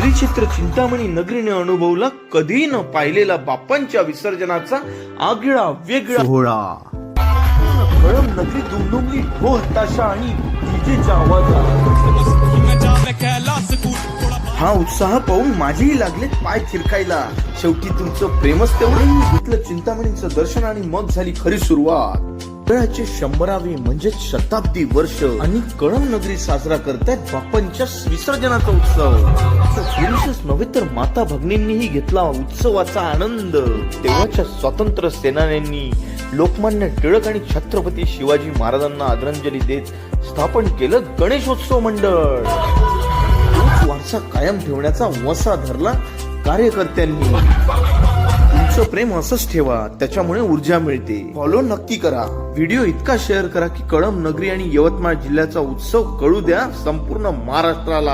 श्री क्षेत्र चिंतामणी नगरीने अनुभवला कधी न पाहिलेला बाप्पांच्या विसर्जनाचा आगळा वेगळा सोहळा. कळम नगरी दुमदुमली ढोल ताशा आणि डीजेच्या आवाजात. हा उत्साह पाहून माझेही लागले पाय थिरकायला. शेवटी तुमचं प्रेमच तेवढं घेतलं चिंतामणीचं दर्शन आणि मग झाली खरी सुरुवात. मंडळाचे शंभरावी म्हणजे शताब्दी वर्ष आणि कळम नगरी साजरा करतायत बाप्पांच्या विसर्जनाचा उत्सव. पुरुषच नव्हे तर माता भगिनींनीही घेतला उत्सवाचा आनंद. तेव्हाच्या स्वातंत्र्य सेनान्यांनी लोकमान्य टिळक आणि छत्रपती शिवाजी महाराजांना आदरांजली देत स्थापन केलं गणेशोत्सव मंडळ. वारसा कायम ठेवण्याचा वसा धरला कार्यकर्त्यांनी. तुमचं प्रेम असंच ठेवा त्याच्यामुळे ऊर्जा मिळते. फॉलो नक्की करा. व्हिडिओ इतका शेअर करा की कळम नगरी आणि यवतमाळ जिल्ह्याचा उत्सव कळू द्या संपूर्ण महाराष्ट्राला.